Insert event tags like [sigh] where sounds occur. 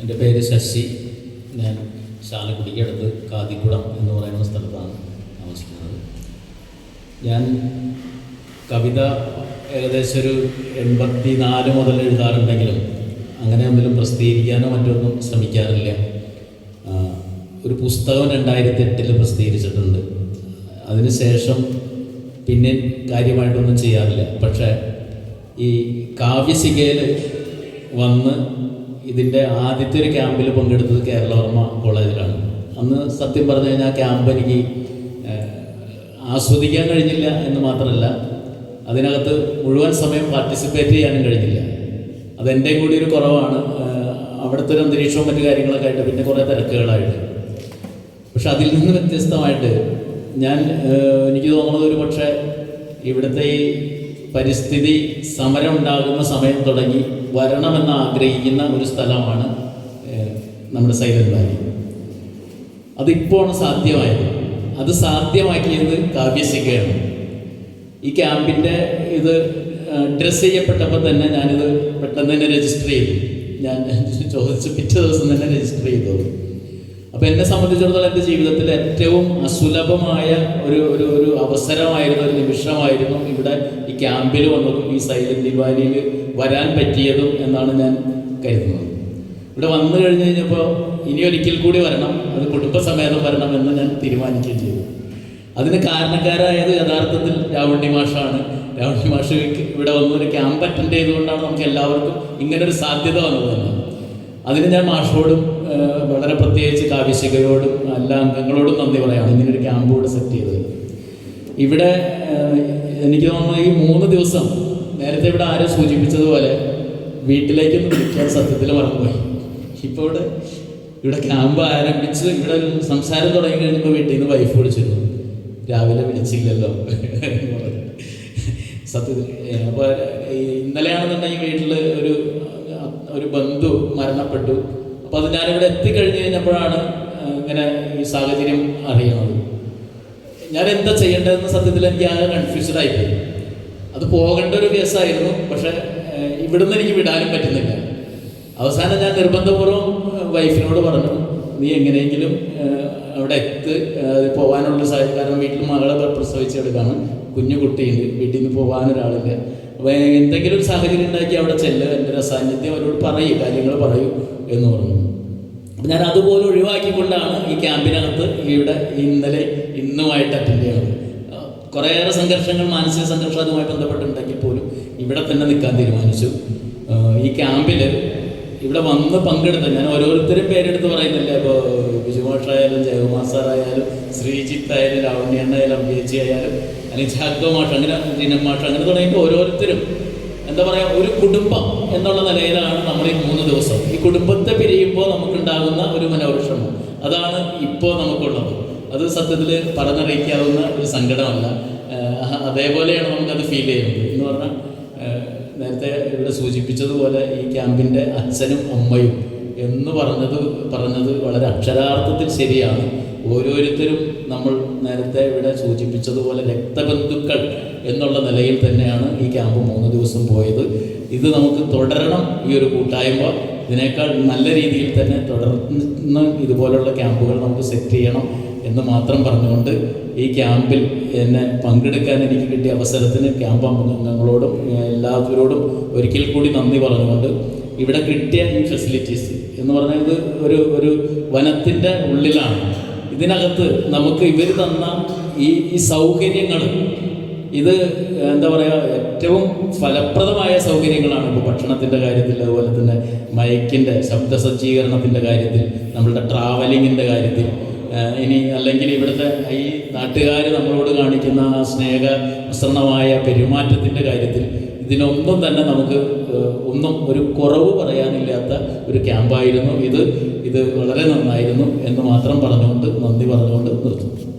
എന്റെ പേര് ശശി. ഞാൻ ശാലക്കുടിക്കടുത്ത് കാതിക്കുളം എന്ന് പറയുന്ന സ്ഥലത്താണ് താമസിക്കുന്നത്. ഞാൻ കവിത ഏകദേശം ഒരു എൺപത്തി നാല് മുതൽ എഴുതാറുണ്ടെങ്കിലും അങ്ങനെ ഒന്നിലും പ്രസിദ്ധീകരിക്കാനോ മറ്റൊന്നും ശ്രമിക്കാറില്ല. ഒരു പുസ്തകം രണ്ടായിരത്തി എട്ടിൽ പ്രസിദ്ധീകരിച്ചിട്ടുണ്ട് അതിനുശേഷം പിന്നെ കാര്യമായിട്ടൊന്നും ചെയ്യാറില്ല. പക്ഷേ ഈ കാവ്യശികയിൽ വന്ന് ഇതിന്റെ ആദ്യത്തെ ഒരു ക്യാമ്പിൽ പങ്കെടുത്തത് കേരളവർമ്മ കോളേജിലാണ്. അന്ന് സത്യം പറഞ്ഞു കഴിഞ്ഞാൽ ആ ക്യാമ്പ് എനിക്ക് ആസ്വദിക്കാൻ കഴിഞ്ഞില്ല എന്ന് മാത്രമല്ല അതിനകത്ത് മുഴുവൻ സമയം പാർട്ടിസിപ്പേറ്റ് ചെയ്യാനും കഴിഞ്ഞില്ല. അതെന്റെ കൂടി ഒരു കുറവാണ്. അവിടുത്തെ ഒരു അന്തരീക്ഷവും മറ്റു കാര്യങ്ങളൊക്കെ ആയിട്ട് പിന്നെ കുറേ തിരക്കുകളായിട്ട്. പക്ഷെ അതിൽ നിന്ന് വ്യത്യസ്തമായിട്ട് ഞാൻ എനിക്ക് തോന്നുന്നത് ഒരു പക്ഷേ ഇവിടുത്തെ ഈ പരിസ്ഥിതി സമരം ഉണ്ടാകുന്ന സമയം തുടങ്ങി വരണമെന്ന് ആഗ്രഹിക്കുന്ന ഒരു സ്ഥലമാണ് നമ്മുടെ സൈലന്റ് വാലി. അതിപ്പോഴാണ് സാധ്യമായത്. അത് സാധ്യമാക്കിയത് കാവ്യശിഖയാണ്. ഈ ക്യാമ്പിന്റെ ഇത് ഡ്രസ് ചെയ്യപ്പെട്ടപ്പോൾ തന്നെ ഞാനിത് പെട്ടെന്ന് തന്നെ രജിസ്റ്റർ ചെയ്തു. ഞാൻ [laughs] ചോദിച്ച് പിറ്റേ ദിവസം തന്നെ രജിസ്റ്റർ ചെയ്തു അപ്പോൾ എന്നെ സംബന്ധിച്ചിടത്തോളം എന്റെ ജീവിതത്തിൽ ഏറ്റവും അസുലഭമായ ഒരു ഒരു ഒരു അവസരമായിരുന്ന ഒരു നിമിഷമായിരുന്നു ഇവിടെ ഈ ക്യാമ്പിൽ വന്നതും ഈ സൈലന്റ് ദിവാലിയിൽ വരാൻ പറ്റിയതും എന്നാണ് ഞാൻ കരുതുന്നത്. ഇവിടെ വന്നു കഴിഞ്ഞ് കഴിഞ്ഞപ്പോൾ ഇനി ഒരിക്കൽ കൂടി വരണം അത് കുടുംബസമേതം വരണം എന്ന് ഞാൻ തീരുമാനിക്കുകയും ചെയ്തു. അതിന് കാരണക്കാരായത് യഥാർത്ഥത്തിൽ രാവണി മാഷാണ്. രാവണി മാഷ് ഇവിടെ വന്ന് ഒരു ക്യാമ്പ് അറ്റൻഡ് ചെയ്തുകൊണ്ടാണ് നമുക്ക് എല്ലാവർക്കും ഇങ്ങനൊരു സാധ്യത വന്നത്. തന്നെ അതിന് ഞാൻ മാഷോടും വളരെ പ്രത്യേകിച്ച് കാവ്യശികയോടും എല്ലാ അംഗങ്ങളോടും നന്ദി പറയാണ് ഇങ്ങനൊരു ക്യാമ്പ് ഇവിടെ സെറ്റ് ചെയ്തത്. ഇവിടെ എനിക്ക് തോന്നുന്നു ഈ മൂന്ന് ദിവസം നേരത്തെ ഇവിടെ ആരും സൂചിപ്പിച്ചതുപോലെ വീട്ടിലേക്ക് വിളിക്കാൻ സത്യത്തിൽ മറന്നുപോയി. ഇപ്പോൾ ഇവിടെ ഇവിടെ ക്യാമ്പ് ആരംഭിച്ച് ഇവിടെ സംസാരം തുടങ്ങി കഴിഞ്ഞപ്പോൾ വീട്ടിൽ നിന്ന് വൈഫ് വിളിച്ചിരുന്നു. രാവിലെ വിളിച്ചില്ലല്ലോ. സത്യത്തിൽ അപ്പോൾ ഇന്നലെയാണെന്നുണ്ടെങ്കിൽ വീട്ടിൽ ഒരു ഒരു ബന്ധു മരണപ്പെട്ടു. അപ്പോൾ അത് ഞാനിവിടെ എത്തിക്കഴിഞ്ഞ് കഴിഞ്ഞപ്പോഴാണ് ഇങ്ങനെ ഈ സാഹചര്യം അറിയുന്നത്. ഞാൻ എന്താ ചെയ്യേണ്ടതെന്ന് സത്യത്തിൽ എനിക്ക് ആകെ കൺഫ്യൂസ്ഡ് ആയിപ്പോയി അത് പോകേണ്ട ഒരു കേസായിരുന്നു പക്ഷെ ഇവിടുന്ന് എനിക്ക് വിടാനും പറ്റുന്നില്ല. അവസാനം ഞാൻ നിർബന്ധപൂർവം വൈഫിനോട് പറഞ്ഞു നീ എങ്ങനെയെങ്കിലും അവിടെ എത്ത് പോകാനുള്ള സാഹചര്യം കാരണം വീട്ടിൽ മകളെ പ്രസവിച്ചെടുക്കാണ്. കുഞ്ഞു കുട്ടിയുണ്ട് വീട്ടിൽ നിന്ന് പോകാനൊരാളില്ല എന്തെങ്കിലും ഒരു സാഹചര്യം ഉണ്ടാക്കി അവിടെ ചെല്ലുക എന്റെ ഒരു അസാന്നിധ്യം അവരോട് പറയും കാര്യങ്ങൾ പറയും എന്ന് പറഞ്ഞു. ഞാൻ അതുപോലെ ഒഴിവാക്കിക്കൊണ്ടാണ് ഈ ക്യാമ്പിനകത്ത് ഇവിടെ ഇന്നലെ ഇന്നുമായിട്ട് അറ്റൻഡ് ചെയ്യുന്നത് കുറേയേറെ സംഘർഷങ്ങൾ മാനസിക സംഘർഷം അതുമായി ബന്ധപ്പെട്ടുണ്ടെങ്കിൽ പോലും ഇവിടെ തന്നെ നിൽക്കാൻ തീരുമാനിച്ചു. ഈ ക്യാമ്പിൽ ഇവിടെ വന്ന് പങ്കെടുത്ത ഞാൻ ഓരോരുത്തരും പേരെടുത്ത് പറയുന്നില്ല. ഇപ്പോൾ ബിജുമോഷായാലും ജയകുമാർ സാറായാലും ശ്രീജിത്ത് ആയാലും രാവണ്യണ്ണായാലും അഭിയേച്ചി ആയാലും അല്ലെങ്കിൽ മാഷ് അങ്ങനെ ജിനം അങ്ങനെ തുടങ്ങിയിട്ട് ഓരോരുത്തരും എന്താ പറയുക ഒരു കുടുംബം എന്നുള്ള നിലയിലാണ് നമ്മൾ ഈ മൂന്ന് ദിവസം. ഈ കുടുംബത്തെ പിരിയുമ്പോൾ നമുക്കുണ്ടാകുന്ന ഒരു മനോവിഷമം. അതാണ് ഇപ്പോൾ നമുക്കുള്ളത്. അത് സത്യത്തിൽ പറഞ്ഞറിയിക്കാവുന്ന ഒരു സങ്കടമല്ല. അതേപോലെയാണ് നമുക്കത് ഫീൽ ചെയ്യുന്നത്. എന്ന് പറഞ്ഞാൽ നേരത്തെ ഇവിടെ സൂചിപ്പിച്ചതുപോലെ ഈ ക്യാമ്പിന്റെ അച്ഛനും അമ്മയും എന്ന് പറഞ്ഞത് പറഞ്ഞത് വളരെ അക്ഷരാർത്ഥത്തിൽ ശരിയാണ്. ഓരോരുത്തരും നമ്മൾ നേരത്തെ ഇവിടെ സൂചിപ്പിച്ചതുപോലെ രക്തബന്ധുക്കൾ എന്നുള്ള നിലയിൽ തന്നെയാണ് ഈ ക്യാമ്പ് മൂന്ന് ദിവസം പോയത്. ഇത് നമുക്ക് തുടരണം ഈ ഒരു കൂട്ടായ്മ. ഇതിനേക്കാൾ നല്ല രീതിയിൽ തന്നെ തുടർന്ന് ഇതുപോലുള്ള ക്യാമ്പുകൾ നമുക്ക് സെറ്റ് ചെയ്യണം എന്ന് മാത്രം പറഞ്ഞുകൊണ്ട് ഈ ക്യാമ്പിൽ എന്നെ പങ്കെടുക്കാൻ എനിക്ക് കിട്ടിയ അവസരത്തിന് ക്യാമ്പ് അംഗങ്ങളോടും എല്ലാവരോടും ഒരിക്കൽ കൂടി നന്ദി പറഞ്ഞുകൊണ്ട് ഇവിടെ കിട്ടിയ ഈ ഫെസിലിറ്റീസ് എന്ന് പറഞ്ഞാൽ ഇത് ഒരു ഒരു വനത്തിന്റെ ഉള്ളിലാണ്. ഇതിനകത്ത് നമുക്ക് ഇവർ തന്ന ഈ ഈ സൗകര്യങ്ങൾ ഇത് എന്താ പറയുക ഏറ്റവും ഫലപ്രദമായ സൗകര്യങ്ങളാണ് ഇപ്പോൾ ഭക്ഷണത്തിന്റെ കാര്യത്തിൽ അതുപോലെ തന്നെ മയക്കിന്റെ ശബ്ദ സജ്ജീകരണത്തിന്റെ കാര്യത്തിൽ നമ്മളുടെ ട്രാവലിങ്ങിന്റെ കാര്യത്തിൽ. ഇനി അല്ലെങ്കിൽ ഇവിടുത്തെ ഈ നാട്ടുകാർ നമ്മളോട് കാണിക്കുന്ന സ്നേഹ മിശ്രണമായ പെരുമാറ്റത്തിന്റെ കാര്യത്തിൽ ഇതിനൊന്നും തന്നെ നമുക്ക് ഒന്നും ഒരു കുറവ് പറയാനില്ലാത്ത ഒരു ക്യാമ്പായിരുന്നു ഇത്. ഇത് വളരെ നന്നായിരുന്നു എന്ന് മാത്രം പറഞ്ഞുകൊണ്ട് നന്ദി പറഞ്ഞുകൊണ്ട് നിർത്തുന്നു.